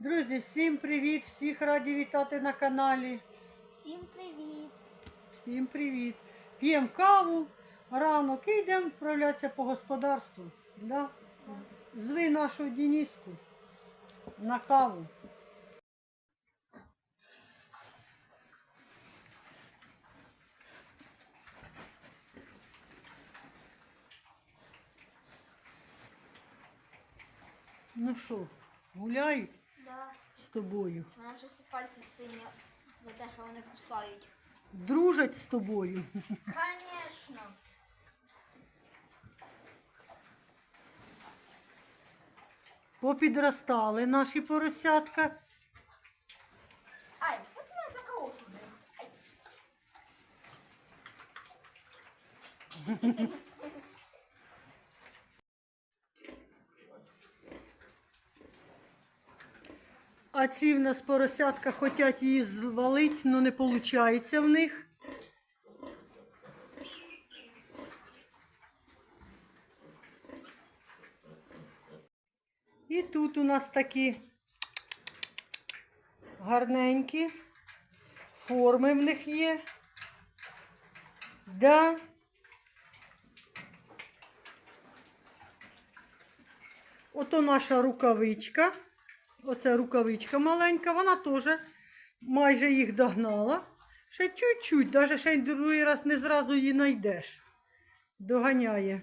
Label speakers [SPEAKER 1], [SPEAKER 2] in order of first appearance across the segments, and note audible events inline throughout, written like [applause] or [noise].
[SPEAKER 1] Друзі, всім привіт! Всіх раді вітати на каналі.
[SPEAKER 2] Всім привіт!
[SPEAKER 1] Всім привіт! П'ємо каву, ранок і йдемо вправлятися по господарству. Да? Зви нашу Дениску на каву. Ну що, гуляють
[SPEAKER 2] Да.
[SPEAKER 1] з тобою?
[SPEAKER 2] У мене вже всі пальці сині за те, що вони кусають.
[SPEAKER 1] Дружать з тобою. [laughs]
[SPEAKER 2] Звісно.
[SPEAKER 1] Попідростали наші поросятка.
[SPEAKER 2] Ай, як мене заколошу десь? Ай. [laughs]
[SPEAKER 1] А ці в нас поросятка хочуть її звалити, але не виходить в них. І тут у нас такі гарненькі форми в них є. Да. Ото наша рукавичка. Оце рукавичка маленька, вона теж майже їх догнала. Ще чуть-чуть, навіть ще другий раз не зразу її знайдеш. Доганяє.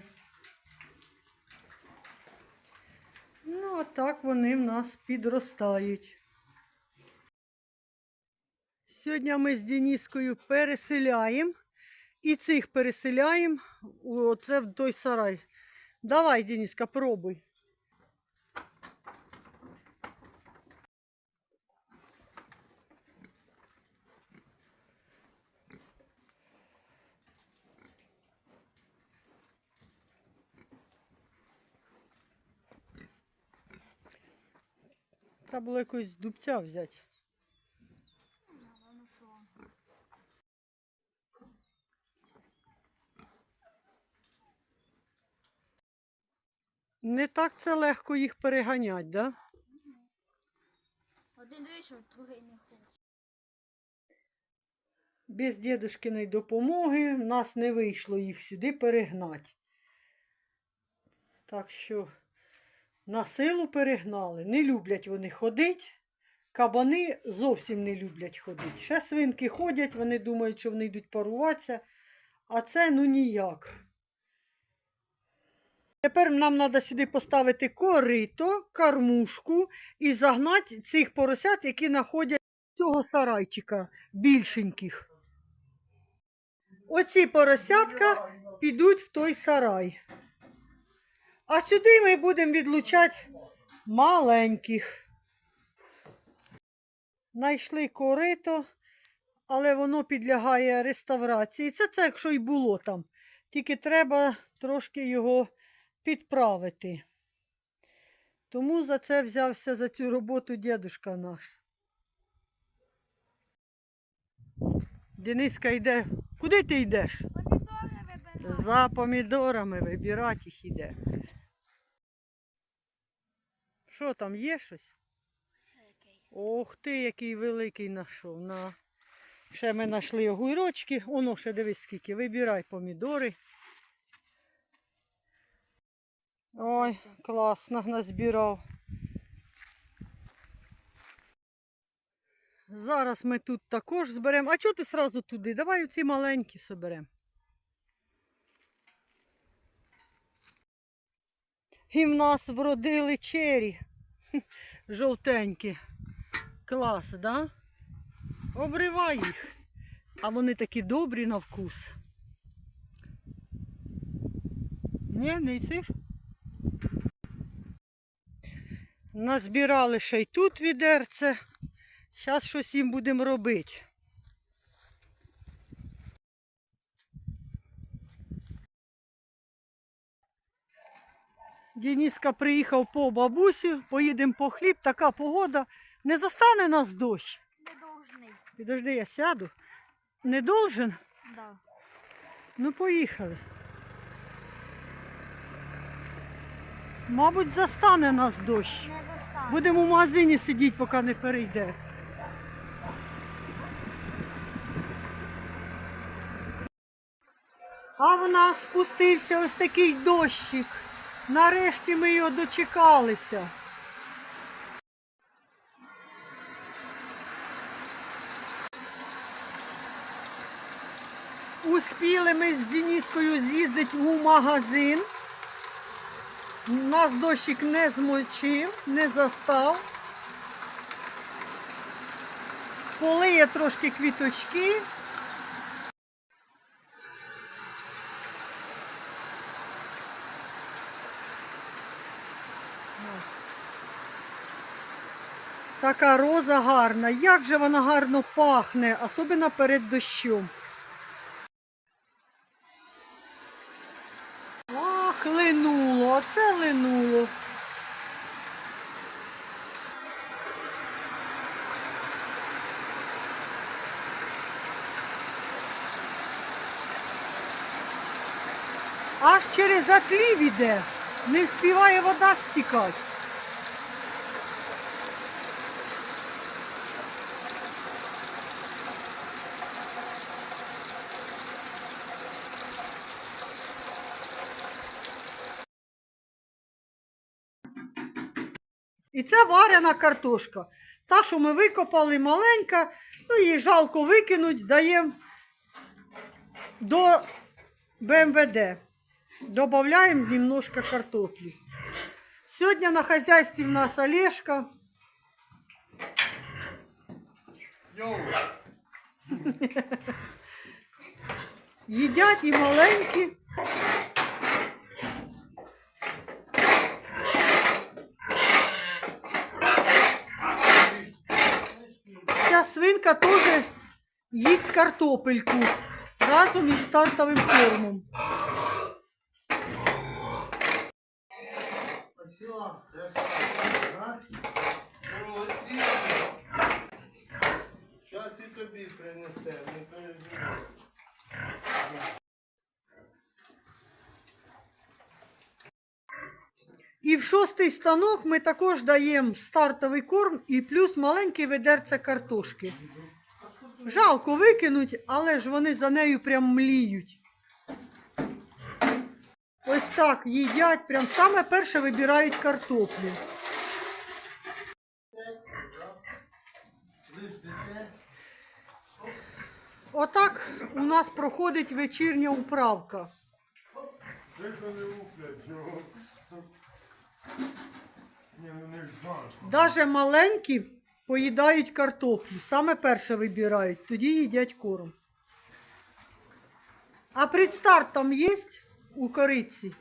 [SPEAKER 1] Ну, а так вони в нас підростають. Сьогодні ми з Дініскою переселяємо. І цих переселяємо оце в той сарай. Давай, Дініска, пробуй. Треба було якогось дубця взяти. Не так це легко їх переганять, да?
[SPEAKER 2] Один вийшов, другий не хоче.
[SPEAKER 1] Без дідушкиної допомоги в нас не вийшло їх сюди перегнати. Так що на силу перегнали. Не люблять вони ходити. Кабани зовсім не люблять ходити. Ще свинки ходять, вони думають, що вони йдуть паруватися, а це ну ніяк. Тепер нам треба сюди поставити корито, кормушку і загнати цих поросят, які знаходять цього сарайчика більшеньких. Оці поросятка підуть в той сарай. А сюди ми будемо відлучати маленьких. Найшли корито, але воно підлягає реставрації. Це це, якщо й було там. Тільки треба трошки його підправити. Тому за це взявся за цю роботу дідушка наш. Дениска йде. Куди ти йдеш?
[SPEAKER 2] Помідори.
[SPEAKER 1] За помідорами вибирати їх іде. Що там, є щось? Ох ти, який великий знайшов. На. Ще ми знайшли огурочки. Оно ще дивись скільки. Вибирай помідори. Ой, класно назбирав. Зараз ми тут також зберемо. А чого ти сразу туди? Давай оці маленькі соберемо. І в нас вродили чері. [laughs] Жовтенькі. Клас, да? Обривай їх. А вони такі добрі на вкус. Ні, не йсиш? Назбирали ще й тут відерце. Зараз щось їм будемо робити. Дениска приїхав по бабусю, поїдемо по хліб, така погода. Не застане нас дощ.
[SPEAKER 2] Не должний.
[SPEAKER 1] Підожди, я сяду. Не должен?
[SPEAKER 2] Да.
[SPEAKER 1] Ну, поїхали. Мабуть, застане нас дощ.
[SPEAKER 2] Не застане.
[SPEAKER 1] Будемо в магазині сидіти, поки не перейде. А в нас спустився ось такий дощик. Нарешті ми його дочекалися. Успіли ми з Дініскою з'їздити у магазин. Нас дощик не змочив, не застав. Полиє трошки квіточки. Така роза гарна. Як же вона гарно пахне, особливо перед дощом. Ах, линуло, оце линуло. Аж через затлів іде, не вспіває вода стікати. І це варена картошка. Та, що ми викопали маленька, ну її жалко викинуть, даємо до БМВД. Добавляємо немножко картоплі. Сьогодні на хазяйстві в нас Олешка. [laughs] Їдять і маленькі. Свинка теж їсть картопельку разом із стартовим кормом.
[SPEAKER 3] Зараз. І тобі принесе, не переживай.
[SPEAKER 1] І в шостий станок ми також даємо стартовий корм і плюс маленьке ведерце картошки. Жалко викинуть, але ж вони за нею прям мліють. Ось так їдять, прям саме перше вибирають картоплю. Отак у нас проходить вечірня управка. Даже маленькі поїдають картоплю. Саме перше вибирають, тоді їдять корм. А предстарт там є у кориці?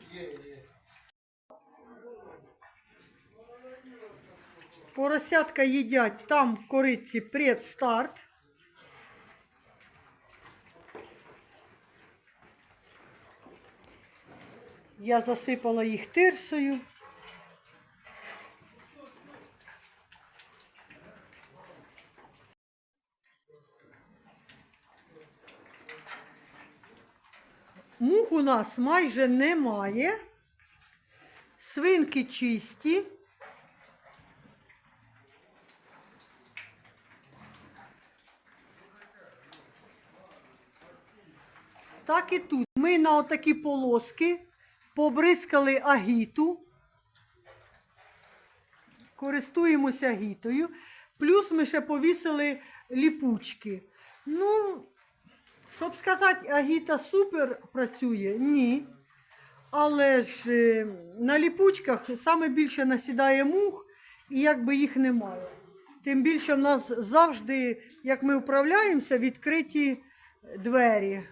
[SPEAKER 1] Поросятка їдять там в кориці предстарт. Я засипала їх тирсою. Мух у нас майже немає. Свинки чисті. Так і тут. Ми на отакі полоски побризкали агіту. Користуємося агітою. Плюс ми ще повісили ліпучки. Ну, щоб сказати, агіта супер працює, ні. Але ж е, на ліпучках саме більше насідає мух, і якби їх немає. Тим більше в нас завжди, як ми управляємося, відкриті двері.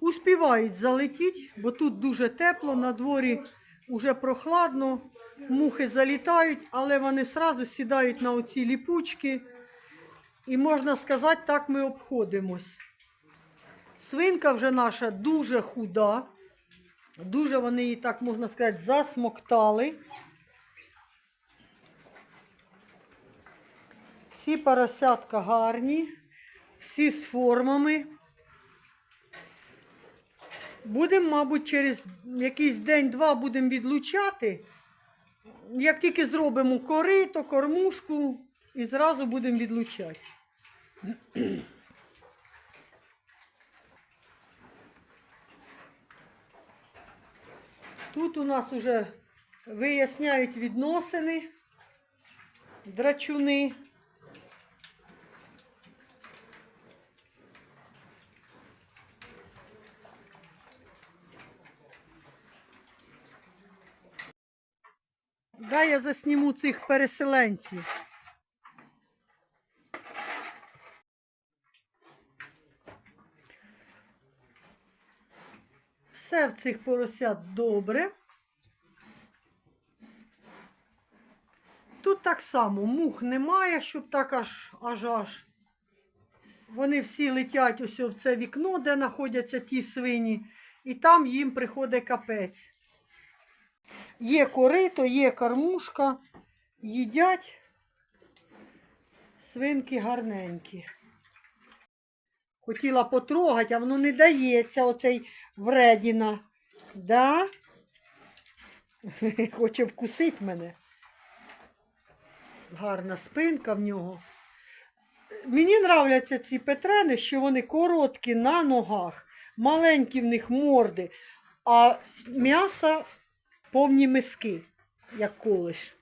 [SPEAKER 1] Успівають залетіти, бо тут дуже тепло, на дворі вже прохладно, мухи залітають, але вони одразу сідають на оці ліпучки. І можна сказати, так ми обходимось. Свинка вже наша дуже худа. Дуже вони її, так можна сказати, засмоктали. Всі поросятка гарні, всі з формами. Будемо, мабуть, через якийсь день-два будемо відлучати як тільки зробимо корито, кормушку, і зразу будемо відлучати. Тут у нас уже виясняють відносини, драчуни. Дай я засніму цих переселенців. Все в цих поросят добре. Тут так само мух немає, щоб так аж аж аж. Вони всі летять ось в це вікно, де знаходяться ті свині, і там їм приходить капець. Є корито, є кормушка, їдять. Свинки гарненькі. Хотіла потрогати, а воно не дається оцей вредіна. Да? [laughs] Хоче вкусити мене. Гарна спинка в нього. Мені нравляться ці петрени, що вони короткі на ногах, маленькі в них морди, а м'яса повні миски, як колиш.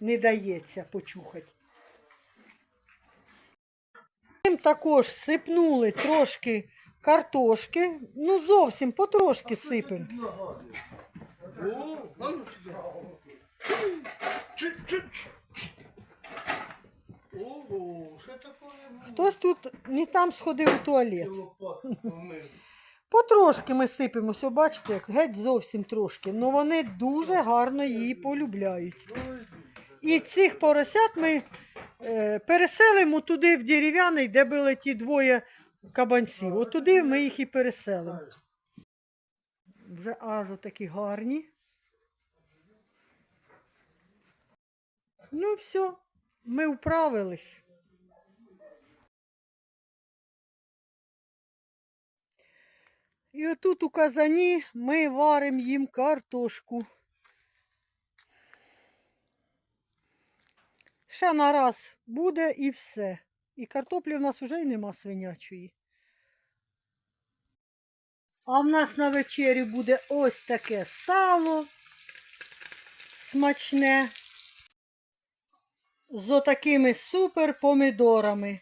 [SPEAKER 1] Не дається почухати. Також сипнули трошки картошки. Ну, зовсім потрошки сипемо. Хтось тут не там сходив у туалет. Потрошки ми сипемо, ось бачите, як геть зовсім трошки. Ну вони дуже гарно її полюбляють. І цих поросят ми переселимо туди в дерев'яний, де були ті двоє кабанців. От туди ми їх і переселимо. Вже аж такі гарні. Ну, все, ми вправились. І отут у казані ми варимо їм картошку. Ще на раз буде і все. І картоплі в нас вже й нема свинячої. А в нас на вечерю буде ось таке сало смачне. З отакими супер помідорами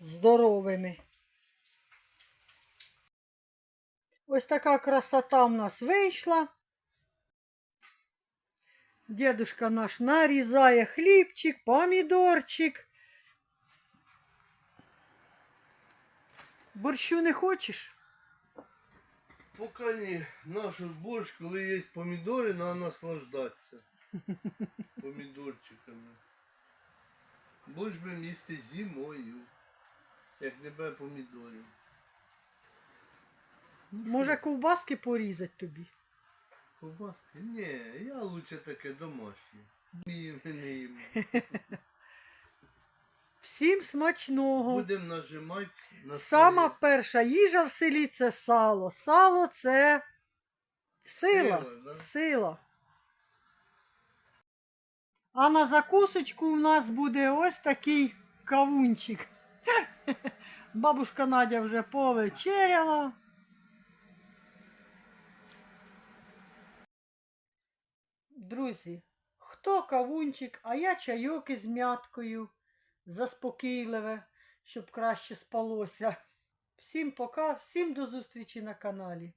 [SPEAKER 1] здоровими. Ось така красота в нас вийшла. Дедушка наш нарізає хлібчик, помідорчик. Борщу не хочеш?
[SPEAKER 3] Поки ні, наш борщ, коли є помідори, треба наслаждатися. [laughs] Помідорчиками. Борщ би їсти зимою, як не буде помідорів. Ну,
[SPEAKER 1] Може, ковбаски порізати тобі?
[SPEAKER 3] Ковбаски? Ні, я лучше таке домашнє. Ні, ми не їмо. [laughs]
[SPEAKER 1] Всім смачного.
[SPEAKER 3] Будемо нажимати на
[SPEAKER 1] Сама перша їжа в селі це сало. Сало це сила.
[SPEAKER 3] Сила, да?
[SPEAKER 1] Сила. А на закусочку у нас буде ось такий кавунчик. [laughs] Бабушка Надя вже повечеряла. Друзі, хто кавунчик, а я чайок із мяткою. Заспокійливе, щоб краще спалося. Всім пока, всім до зустрічі на каналі.